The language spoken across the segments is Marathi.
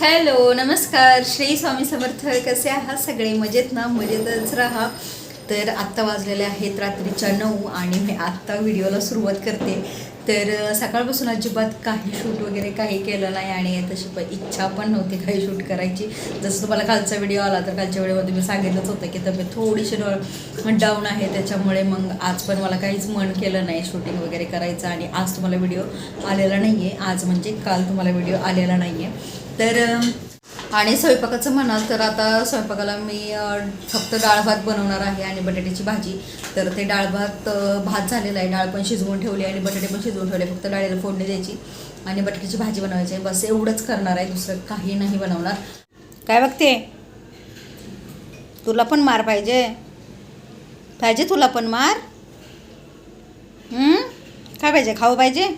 हॅलो नमस्कार. श्री स्वामी समर्थ. कसे आहात सगळे? मजेत ना? मजेतच राहा. तर आत्ता वाजलेले आहेत रात्रीच्या नऊ आणि मी आत्ता व्हिडिओला सुरुवात करते. तर सकाळपासून अजिबात काही शूट वगैरे काही केलं नाही आणि तशी पण इच्छा पण नव्हती काही शूट करायची. जसं तुम्हाला कालचा व्हिडिओ आला तर कालच्या व्हिडिओमध्ये मी सांगितलंच होतं की तब्येत थोडीशी डाऊन आहे. त्याच्यामुळे मग आज पण मला काहीच मन केलं नाही शूटिंग वगैरे करायचं आणि आज तुम्हाला व्हिडिओ आलेला नाही आहे आज म्हणजे काल तुम्हाला व्हिडिओ आलेला नाही आहे तर आणि स्वयंपाकाचं म्हणाल तर आता स्वयंपाकाला मी फक्त डाळ भात बनवणार आहे आणि बटाट्याची भाजी. तर ते डाळ भात भात झालेला आहे. डाळ पण शिजवून ठेवली आणि बटाटे पण शिजवून ठेवले फक्त डाळीला फोडणी द्यायची आणि बटाट्याची भाजी बनवायची आहे. बस एवढंच करणार आहे. दुसरं काही नाही बनवणार. काय बघते? तुला पण मार पाहिजे. पाहिजे तुला पण मार. काय पाहिजे? खाऊ पाहिजे?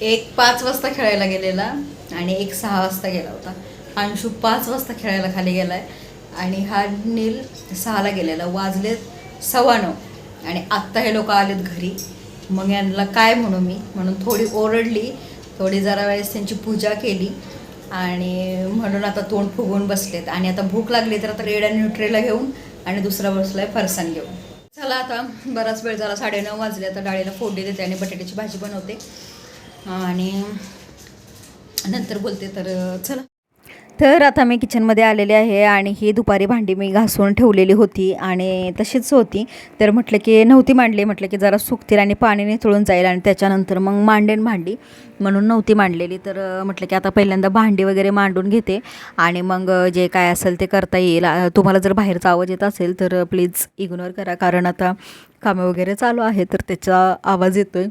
एक पाच वाजता खेळायला गेलेला आणि एक सहा वाजता गेला होता. अंशू पाच वाजता खेळायला खाली गेला आहे आणि हा नील सहाला गेलेला वाजलेत सव्वा नऊ. आणि आत्ता हे लोक आलेत घरी. मग यांना काय म्हणू मी? म्हणून थोडी ओरडली थोडी जरा वेळेस त्यांची पूजा केली आणि म्हणून आता तोंड फुगवून बसलेत. आणि आता भूक लागली तर आता रेड आणि न्यूट्रेला घेऊन आणि दुसरा बसलाय फरसाण घेऊन. चला आता बराच वेळ झाला साडेनऊ वाजले. आता डाळीला फोडली देते आणि बटाट्याची भाजी बनवते. आणि नंतर बोलते तर चला. तर आता मी किचनमध्ये आलेले आहे आणि ही दुपारी भांडी मी घासून ठेवलेली होती आणि तशीच होती. तर म्हटलं की नव्हती मांडली म्हटलं की जरा सुकतील आणि पाणी निथळून जाईल आणि त्याच्यानंतर मग मांडेन भांडी म्हणून नव्हती मांडलेली. तर म्हटलं की आता पहिल्यांदा भांडी वगैरे मांडून घेते आणि मग जे काय असेल ते करता येईल. तुम्हाला जर बाहेरचा आवाज येत असेल तर प्लीज इग्नोर करा कारण आता कामं वगैरे चालू आहे तर त्याचा आवाज येतो आहे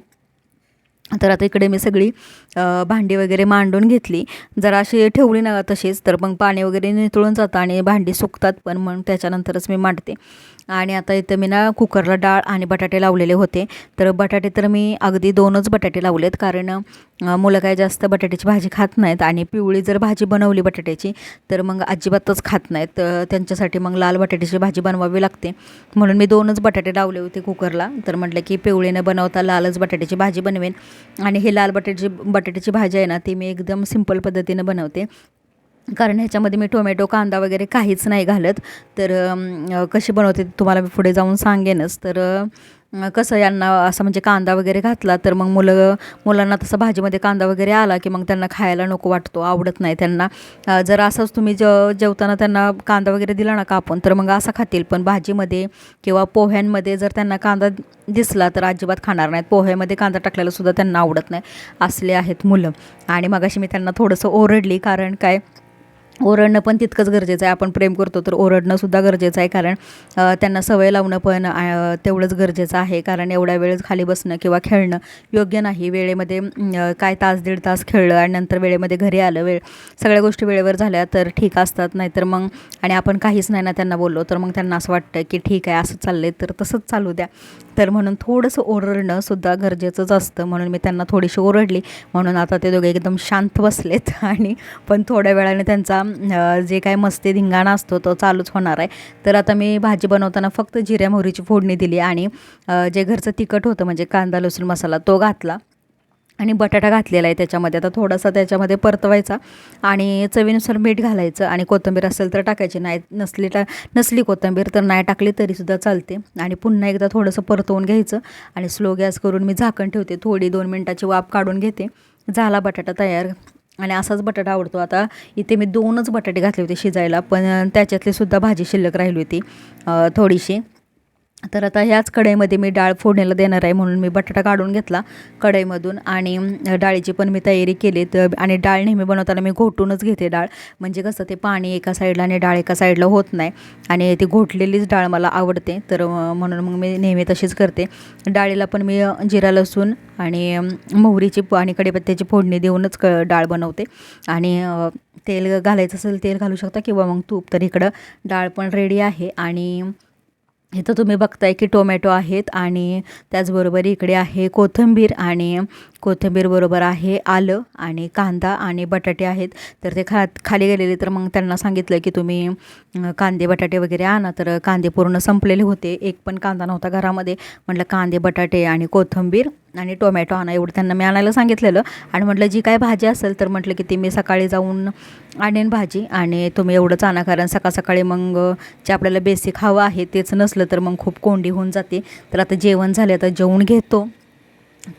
तर आता इकडे मी सगळी भांडी वगैरे मांडून घेतली. जरा अशी ठेवली ना तशीच तर मग पाणी वगैरे नितळून जातं आणि भांडी सुकतात पण मग त्याच्यानंतरच मी मांडते. आणि आता इथं मी ना कुकरला डाळ आणि बटाटे लावलेले होते. तर बटाटे तर मी अगदी दोनच बटाटे लावलेत कारण मुलं काय जास्त बटाट्याची भाजी खात नाहीत आणि पिवळी जर भाजी बनवली बटाट्याची तर मग अजिबातच खात नाहीत. तर त्यांच्यासाठी मग लाल बटाट्याची भाजी बनवावी लागते. म्हणून मी दोनच बटाटे लावले होते कुकरला. तर म्हटलं की पिवळीनं बनवता लालच बटाट्याची भाजी बनवेन. आणि हे लाल बटाट्याची बटाट्याची भाजी आहे ना ती मी एकदम सिंपल पद्धतीनं बनवते. कारण ह्याच्यामध्ये मी टोमॅटो कांदा वगैरे काहीच नाही घालत. तर कशी बनवते तुम्हाला मी पुढे जाऊन सांगेनच. तर कसं यांना असं म्हणजे कांदा वगैरे घातला तर मग मुलं मुलांना तसं भाजीमध्ये कांदा वगैरे आला की मग त्यांना खायला नको वाटतो आवडत नाही त्यांना. जर असंच तुम्ही ज जेवताना त्यांना कांदा वगैरे दिला ना कापून तर मग असं खातील. पण भाजीमध्ये किंवा पोह्यांमध्ये जर त्यांना कांदा दिसला तर अजिबात खाणार नाहीत. पोह्यामध्ये कांदा टाकलेला सुद्धा त्यांना आवडत नाही असले आहेत मुलं. आणि मगाशी मी त्यांना थोडंसं ओरडली कारण काय ओरडणं पण तितकंच गरजेचं आहे. आपण प्रेम करतो तर ओरडणंसुद्धा गरजेचं आहे. कारण त्यांना सवय लावणं पण तेवढंच गरजेचं आहे. कारण एवढ्या वेळ खाली बसणं किंवा खेळणं योग्य नाही. वेळेमध्ये काय तास दीड तास खेळलं आणि नंतर वेळेमध्ये घरी आलं वेळ सगळ्या गोष्टी वेळेवर झाल्या तर ठीक असतात. नाहीतर मग आणि आपण काहीच नाही ना त्यांना बोललो तर मग त्यांना असं वाटतं की ठीक आहे असं चाललंय तर तसंच चालू द्या. तर म्हणून थोडंसं ओरडणं सुद्धा गरजेचंच असतं. म्हणून मी त्यांना थोडीशी ओरडली. म्हणून आता ते दोघे एकदम शांत बसलेत. आणि पण थोड्या वेळाने त्यांचा जे काय मस्ती धिंगाणा असतो तो चालूच होणार आहे. तर आता मी भाजी बनवताना फक्त जिऱ्या मोहरीची फोडणी दिली आणि जे घरचं तिखट होतं म्हणजे कांदा लसूण मसाला तो घातला. आणि बटाटा घातलेला आहे त्याच्यामध्ये. आता थोडासा त्याच्यामध्ये परतवायचा आणि चवीनुसार मीठ घालायचं आणि कोथिंबीर असेल तर टाकायची. नाही नसली टा नसली कोथिंबीर तर नाही टाकली तरीसुद्धा चालते. आणि पुन्हा एकदा थोडंसं परतवून घ्यायचं आणि स्लो गॅस करून मी झाकण ठेवते. थोडी दोन मिनटाची वाफ काढून घेते. झाला बटाटा तयार. आणि असाच बटाटा आवडतो. आता इथे मी दोनच बटाटे घातले होते शिजायला पण त्याच्यातली सुद्धा भाजी शिल्लक राहिली होती थोडीशी. तर आता ह्याच कढईमध्ये मी डाळ फोडणीला देणार आहे म्हणून मी बटाटा काढून घेतला कढईमधून आणि डाळीची पण मी तयारी केली तर आणि डाळ नेहमी बनवताना मी घोटूनच घेते डाळ. म्हणजे कसं ते पाणी एका साईडला आणि डाळ एका साईडला होत नाही आणि ती घोटलेलीच डाळ मला आवडते. तर म्हणून मग मी नेहमी तशीच करते. डाळीला पण मी जिरा लसूण आणि मोहरीची आणि कढीपत्त्याची फोडणी देऊनच क डाळ बनवते. आणि तेल घालायचं असेल तेल घालू शकता किंवा मग तूप. तर इकडं डाळ पण रेडी आहे आणि इथं तुम्ही बघताय की टोमॅटो आहेत आणि त्याचबरोबर इकडे आहे कोथिंबीर आणि कोथिंबीर बरोबर आहे आलं आणि कांदा आणि बटाटे आहेत. तर ते खा खाली गेलेले तर मग त्यांना सांगितलं की तुम्ही कांदे बटाटे वगैरे आणा. तर कांदे पूर्ण संपलेले होते. एक पण कांदा नव्हता घरामध्ये. म्हटलं कांदे बटाटे आणि कोथिंबीर आणि टोमॅटो आणा. एवढं त्यांना मी आणायला सांगितलेलं. आणि म्हटलं जी काय भाजी असेल तर म्हटलं की ती मी सकाळी जाऊन आणेन भाजी. आणि तुम्ही एवढंच आणा कारण सकाळ सकाळी मग जे आपल्याला बेसिक हवं आहे तेच नसलं तर मग खूप कोंडी होऊन जाते. तर आता जेवण झाले आता जेवण घेतो.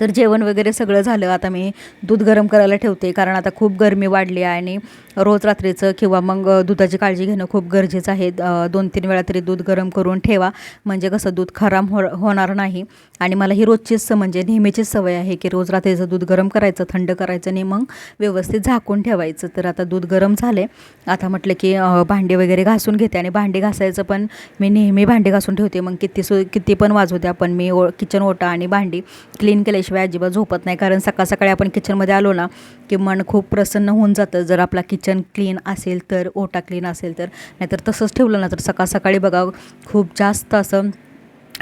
तर जेवण वगैरे सगळं झालं. आता मी दूध गरम करायला ठेवते कारण आता खूप गरमी वाढली आहे आणि रोज रात्रीचं किंवा मग दुधाची काळजी घेणं खूप गरजेचं आहे. दोन तीन वेळा तरी दूध गरम करून ठेवा. म्हणजे कसं दूध खराब हो होणार नाही. आणि मला ही रोजचीच स- म्हणजे नेहमीचीच सवय आहे की रोज रात्रीचं दूध गरम करायचं थंड करायचं आणि मग व्यवस्थित झाकून ठेवायचं. तर आता दूध गरम झाले आता म्हटलं की भांडे भांडी वगैरे घासून घेते आणि भांडी घासायचं पण मी नेहमी भांडी घासून ठेवते. मग किती सु किती पण वाजू द्या पण मी ओ किचन ओटा आणि भांडी क्लीन केल्याशिवाय अजिबात झोपत नाही. कारण सकाळ सकाळी आपण किचनमध्ये आलो ना की मन खूप प्रसन्न होऊन जातं. जर आपला किचन किचन क्लीन असेल तर ओटा क्लीन असेल तर नाहीतर तसंच ठेवलं ना तर सकाळ सकाळी बघा खूप जास्त असं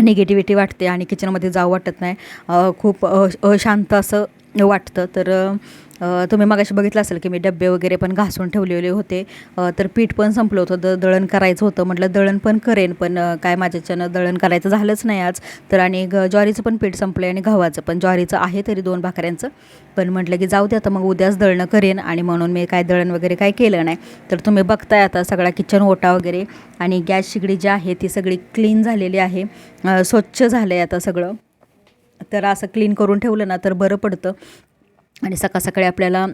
निगेटिव्हिटी वाटते आणि किचनमध्ये जावं वाटत नाही. खूप अशांत असं वाटतं. तर तुम्ही मगाशी बघितलं असेल की मी डबे वगैरे पण घासून ठेवलेले होते. तर पीठ पण संपलं होतं. द दळण करायचं होतं. म्हटलं दळण पण करेन पण काय माझ्याच्यानं दळण करायचं झालंच नाही आज. तर आणि ग ज्वारीचं पण पीठ संपलं आणि गव्हाचं पण. ज्वारीचं आहे तरी दोन भाकऱ्यांचं. पण म्हटलं की जाऊ दे आता मग उद्याच दळणं करेन आणि म्हणून मी काय दळण वगैरे काय केलं नाही. तर तुम्ही बघताय आता सगळा किचन ओटा वगैरे आणि गॅस शिगडी जी आहे ती सगळी क्लीन झालेली आहे. स्वच्छ झालं आहे आता सगळं. तर असं क्लीन करून ठेवलं ना तर बरं पडतं. आणि सकाळ सकाळी आपल्याला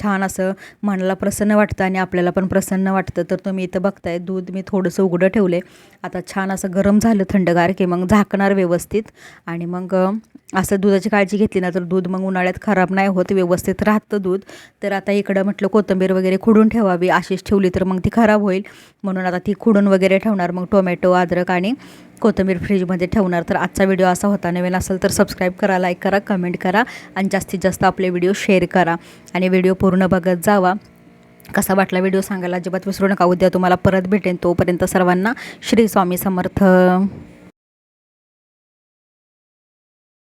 छान असं मनाला प्रसन्न वाटतं आणि आपल्याला पण प्रसन्न वाटतं. तर तुम्ही इथं बघताय दूध मी थोडंसं उघडं ठेवले आता छान असं गरम झालं थंडगार की मग झाकणार व्यवस्थित. आणि मग असं दुधाची काळजी घेतली ना तर दूध मग उन्हाळ्यात खराब नाही होत व्यवस्थित राहतं दूध. तर आता इकडं म्हटलं कोथिंबीर वगैरे खुडून ठेवावी अशीच ठेवली तर मग ती खराब होईल. म्हणून आता ती खुडून वगैरे ठेवणार मग टोमॅटो अद्रक आणि कोथिंबीर फ्रीजमध्ये ठेवणार. तर आजचा व्हिडिओ असा होता. नवीन असेल तर सबस्क्राईब करा लाईक करा कमेंट करा आणि जास्तीत जास्त आपले व्हिडिओ शेअर करा. आणि व्हिडिओ पूर्ण बघत जावा. कसा वाटला व्हिडिओ सांगायला अजिबात विसरू नका. उद्या तुम्हाला परत भेटेन. तोपर्यंत सर्वांना श्री स्वामी समर्थ.